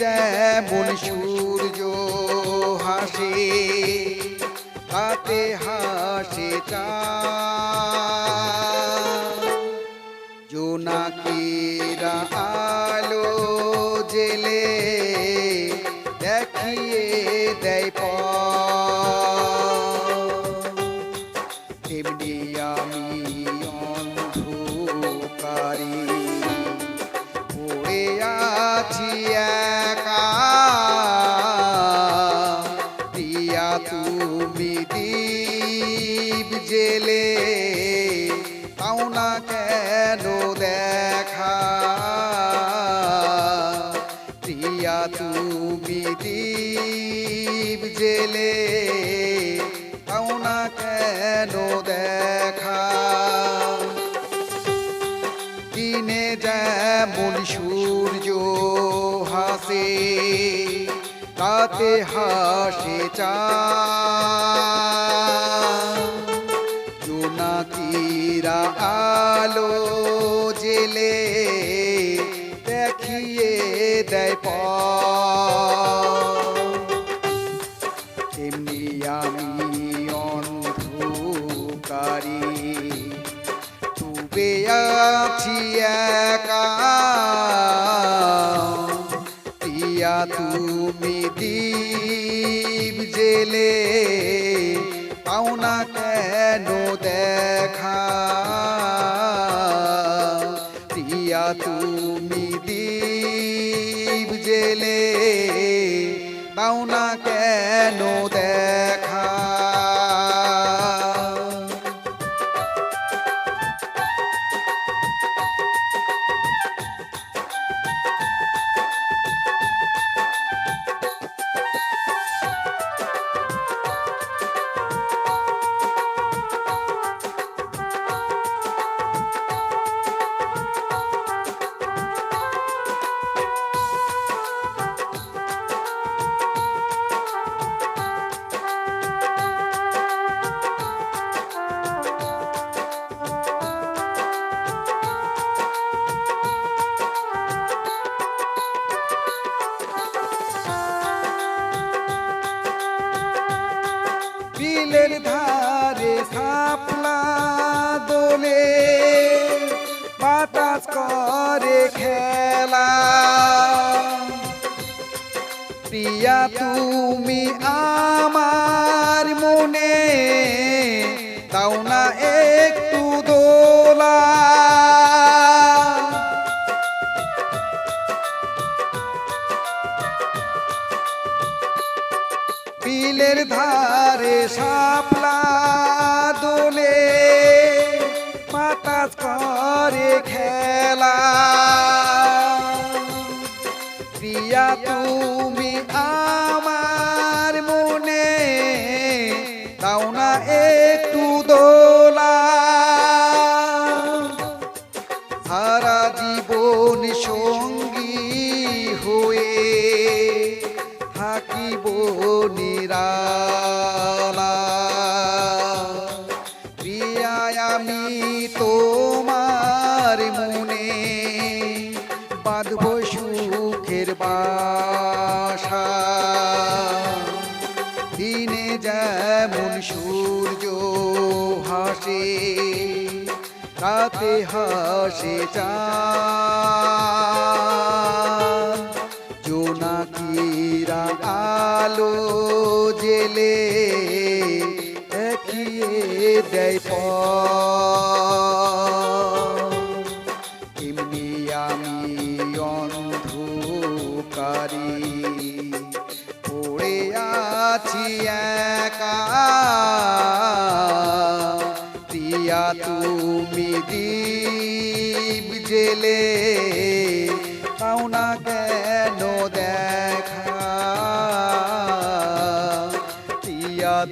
যেমন সূর্য হাসে তাতে হাসে জোনাকিরা আলো জেলে দেখিয়ে দেয়। তেমনি আমি অন্ধকারে পড়ে আছি একা যেমন সূর্য হাসে তাতে হাসে জোনাকিরা আলো জেলে দেখিয়ে দেয় পথ। প্রিয়া, তুমি দীপ জেলে পাও না কেন দেখা? প্রিয়া, তুমি দীপ জেলে পাও না কেন দেখা? বিলের ধারে সাপলা দোলে বাতাস করে খেলা। প্রিয়া তুমি আমার মনে তাও না বিলের ধারে সাপলা দোলে পাতাস করে খেলা। প্রিয়া তুমি আমার মনে তাও না একটু রাতে হাসে চাঁদ জোনাকিরা আলো জেলে দেখিয়ে দেয়। এমনি আমি অন্ধকারী পড়ে আছি একা তুমি দীপ জেলে পাও কেন দেখা?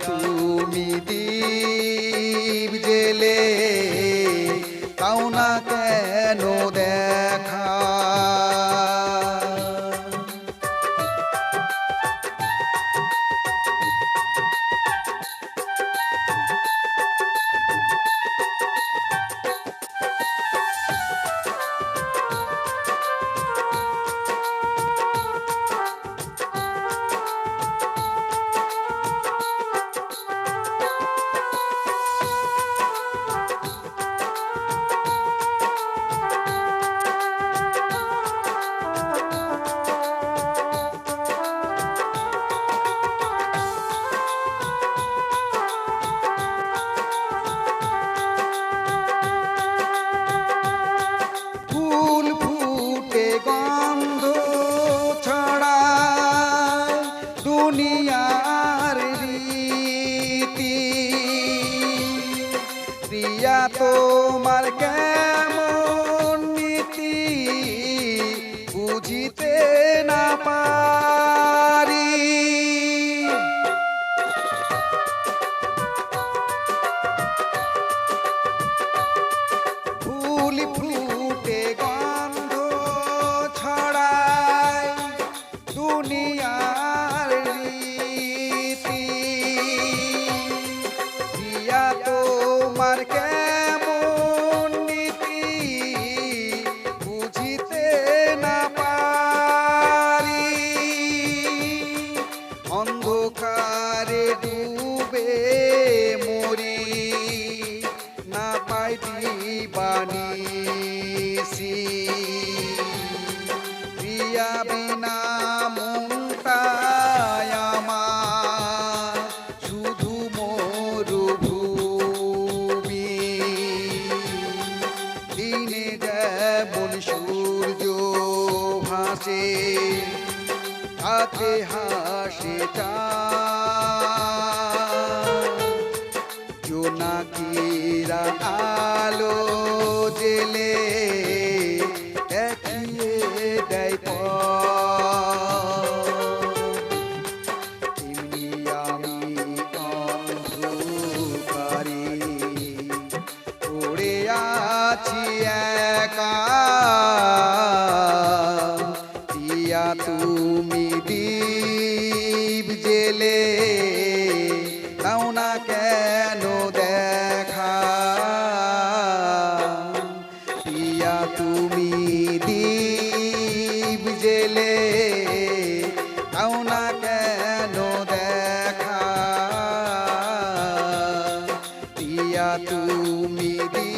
তুমি দীপ জেলে পাও কেন দেখা? বুঝতে না পায় Jamaica. কেন দেখা। পিয়া তুমি দীপ জেলে তাও না কেন দেখা। পিয়া তুমি দীপ